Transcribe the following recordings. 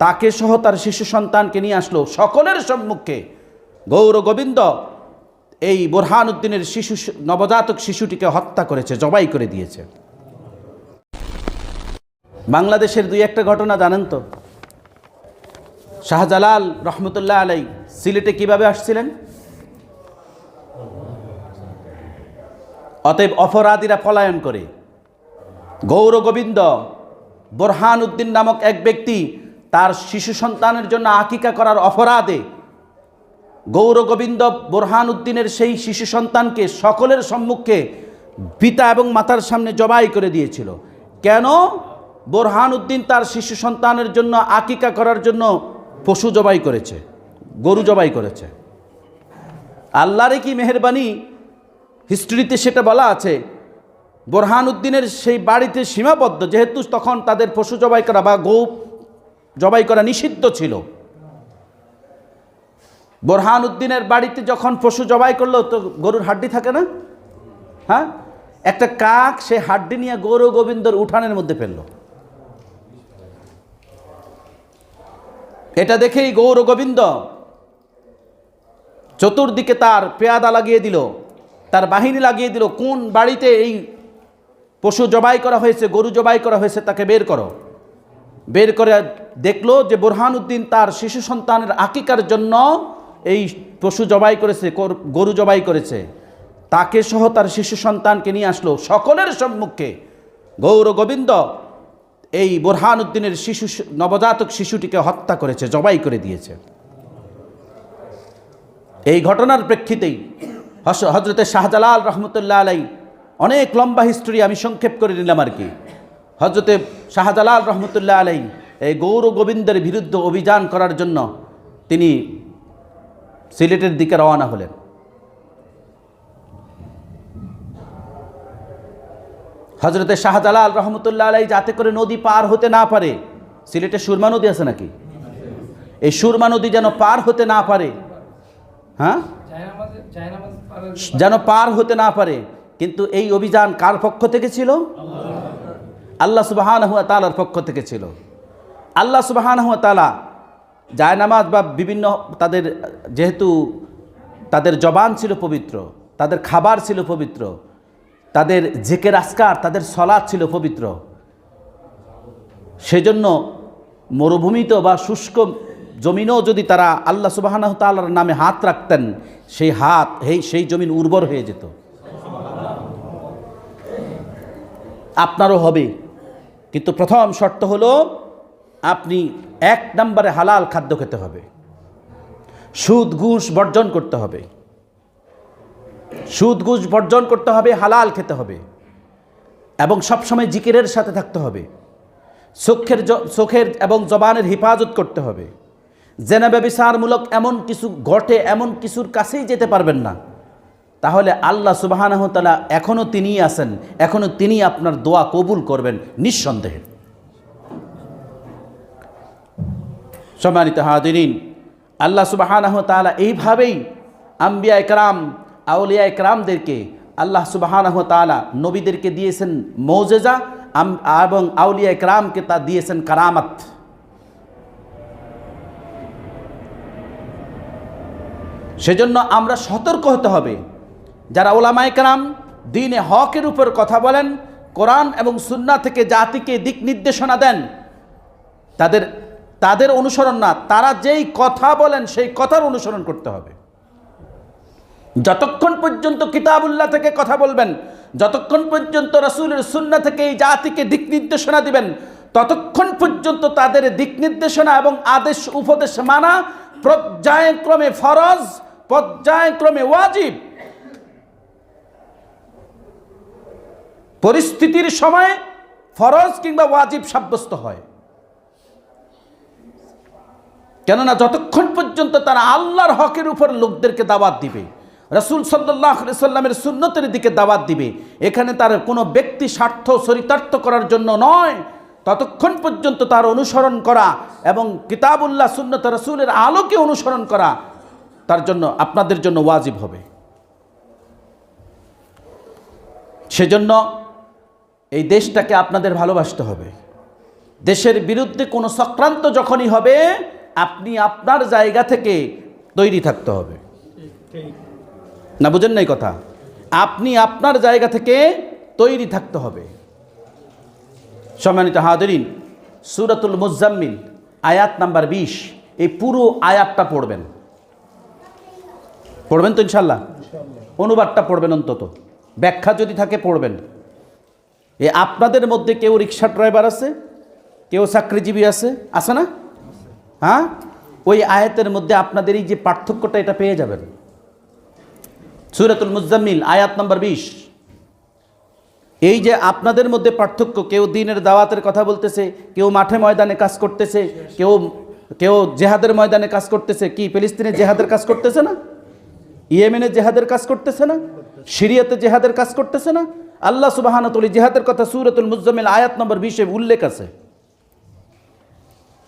তাকে সহ তার শিশু সন্তানকে নিয়ে আসলো সকলের সম্মুখে। গৌর গোবিন্দ এই বোরহান উদ্দিনের শিশু নবজাতক শিশুটিকে হত্যা করেছে, জবাই করে দিয়েছে। বাংলাদেশের দুই একটা ঘটনা জানেন তো? শাহজালাল রহমতুল্লাহ আলাই সিলেটে কীভাবে আসছিলেন? অতএব অপরাধীরা পলায়ন করে। গৌর গোবিন্দ বোরহান উদ্দিন নামক এক ব্যক্তি তার শিশু সন্তানের জন্য আকিকা করার অপরাধে গৌর গোবিন্দ বোরহান উদ্দিনের সেই শিশু সন্তানকে সকলের সম্মুখে পিতা এবং মাতার সামনে জবাই করে দিয়েছিল। কেন? বোরহান উদ্দিন তার শিশু সন্তানের জন্য আকিকা করার জন্য পশু জবাই করেছে, গরু জবাই করেছে। আল্লাহরে কি মেহরবানি? হিস্ট্রিতে সেটা বলা আছে, বোরহান উদ্দিনের সেই বাড়িতে সীমাবদ্ধ, যেহেতু তখন তাদের পশু জবাই করা বা গৌ জবাই করা নিষিদ্ধ ছিল। বোরহান উদ্দিনের বাড়িতে যখন পশু জবাই করল, তো গরুর হাড্ডি থাকে না? হ্যাঁ? একটা কাক, সে হাড্ডি নিয়ে গৌর গোবিন্দর উঠানের মধ্যে ফেলল। এটা দেখেই গৌর গোবিন্দ চতুর্দিকে তার পেয়াদা লাগিয়ে দিল, তার বাহিনী লাগিয়ে দিল, কোন বাড়িতে এই পশু জবাই করা হয়েছে, গরু জবাই করা হয়েছে, তাকে বের করো। বের করে দেখল যে বোরহানুদ্দিন তার শিশু সন্তানের আকিকার জন্য এই পশু জবাই করেছে গরু জবাই করেছে। তাকে সহ তার শিশু সন্তানকে নিয়ে আসলো সকলের সম্মুখে। গৌর গোবিন্দ এই বোরহানুদ্দিনের শিশু নবজাতক শিশুটিকে হত্যা করেছে, জবাই করে দিয়েছে। এই ঘটনার প্রেক্ষিতেই হজরতে শাহজালাল রহমতুল্লাহ আলাই অনেক লম্বা হিস্টোরি আমি সংক্ষেপ করে নিলাম আর কি। হজরতে শাহজালাল রহমতুল্লাহ আলাই এই গৌর গোবিন্দের বিরুদ্ধে অভিযান করার জন্য তিনি সিলেটের দিকে রওনা হলেন। হজরতে শাহজালাল রহমতুল্লাহ আলাই যাতে করে নদী পার হতে না পারে, সিলেটে সুরমা নদী আছে নাকি? এই সুরমা নদী যেন পার হতে না পারে হ্যাঁ? যেন পার হতে না পারে, কিন্তু এই অভিযান কার পক্ষ থেকে ছিল? আল্লাহ সুবাহান হুয়া তালার পক্ষ থেকে ছিল। আল্লাহ সুবাহান হুয়া তালা জায়নামাজ বা বিভিন্ন তাদের যেহেতু তাদের জবান ছিল পবিত্র, তাদের খাবার ছিল পবিত্র, তাদের জেকের আসকার তাদের সলাদ ছিল পবিত্র, সেজন্য মরুভূমিতে বা শুষ্ক জমিনও যদি তারা আল্লাহ সুবাহানাহ তাল্লার নামে হাত রাখতেন, সেই হাত এই সেই জমিন উর্বর হয়ে যেত। আপনারও হবে। কিন্তু প্রথম শর্ত হলো আপনি এক নম্বরে হালাল খাদ্য খেতে হবে। সুদ, ঘুষ বর্জন করতে হবে। সুদ, ঘুষ বর্জন করতে হবে, হালাল খেতে হবে। এবং সবসময় জিকিরের সাথে থাকতে হবে। চোখের চোখের এবং জবানের হেফাজত করতে হবে। জেনা ব্যবিচারমূলক এমন কিছু ঘটে, এমন কিছুর কাছেই যেতে পারবেন না। তাহলে আল্লাহ সুবাহানহতালা এখনও তিনিই আছেন এখনও তিনি আপনার দোয়া কবুল করবেন নিঃসন্দেহে। সম্মানিত হাদিন আল্লাহ সুবাহানহ তালা এইভাবেই আম্বিয়া একরাম আউলিয়া একরামদেরকে আল্লাহ সুবাহানহ তালা নবীদেরকে দিয়েছেন মৌজেজা এবং আউলিয়া একরামকে তা দিয়েছেন কারামাত। সেজন্য আমরা সতর্ক হতে হবে। যারা ওলামায় কালাম দিনে হকের উপর কথা বলেন, কোরআন এবং সুন্না থেকে জাতিকে দিক নির্দেশনা দেন, তাদের তাদের অনুসরণ না, তারা যেই কথা বলেন, সেই কথার অনুসরণ করতে হবে। যতক্ষণ পর্যন্ত কিতাবুল্লাহ থেকে কথা বলবেন, যতক্ষণ পর্যন্ত রসুলের সুন্না থেকে এই জাতিকে দিক নির্দেশনা দিবেন, ততক্ষণ পর্যন্ত তাদের দিক নির্দেশনা এবং আদেশ উপদেশ মানা পর্যায়ক্রমে ফরজ, পর্যায়ক্রমে ওয়াজিব। পরিস্থিতির সময় ফরজ কিংবা ওয়াজিব সাব্যস্ত হয়। কেননা যতক্ষণ পর্যন্ত তারা আল্লাহর হকের উপর লোকদেরকে দাওয়াত দিবে, রসুল সাল্লাহ সাল্লামের সুন্নতের দিকে দাওয়াত দিবে, এখানে তার কোনো ব্যক্তি স্বার্থ চরিতার্থ করার জন্য নয়। ততক্ষণ পর্যন্ত তার অনুসরণ করা এবং কিতাবুল্লাহ, সুন্নত, রসুলের আলোকে অনুসরণ করা তার জন্য, আপনাদের জন্য ওয়াজিব হবে। সেজন্য এই দেশটাকে আপনাদের ভালোবাসতে হবে। দেশের বিরুদ্ধে কোনো চক্রান্ত যখনই হবে, আপনি আপনার জায়গা থেকে তৈরি থাকতে হবে। না বুঝেন নাই কথা? আপনি আপনার জায়গা থেকে তৈরি থাকতে হবে। সম্মানিত হাদরিন সুরাতুল মুজাম্মিল, আয়াত নাম্বার বিশ, এই পুরো আয়াতটা পড়বেন। পড়বেন তো ইনশাল্লাহ অনুবাদটা পড়বেন অন্তত। ব্যাখ্যা যদি থাকে, পড়বেন। এ আপনাদের মধ্যে কেউ রিক্সা ড্রাইভার আছে? কেউ চাকরিজীবী আছে? আছে না? হ্যাঁ? ওই আয়াতের মধ্যে আপনাদের এই যে পার্থক্যটা এটা পেয়ে যাবেন। সুরাতুল মুজাম্মিল, আয়াত নম্বর বিশ। এই যে আপনাদের মধ্যে পার্থক্য, কেউ দিনের দাওয়াতের কথা বলতেছে, কেউ মাঠে ময়দানে কাজ করতেছে, কেউ কেউ জেহাদের ময়দানে কাজ করতেছে, কি ফিলিস্তিনে জেহাদের কাজ করতেছে না? ইয়েমেনে জেহাদের কাজ করতেছে না? সিরিয়াতে জেহাদের কাজ করতেছে না? আল্লাহ সুবাহানতলি জিহাদের কথা সুরতুল মুজমিল আয়াত নম্বর বিশে উল্লেখ আছে।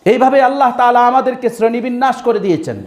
এইভাবে আল্লাহ তালা আমাদেরকে শ্রেণীবিন্যাস করে দিয়েছেন।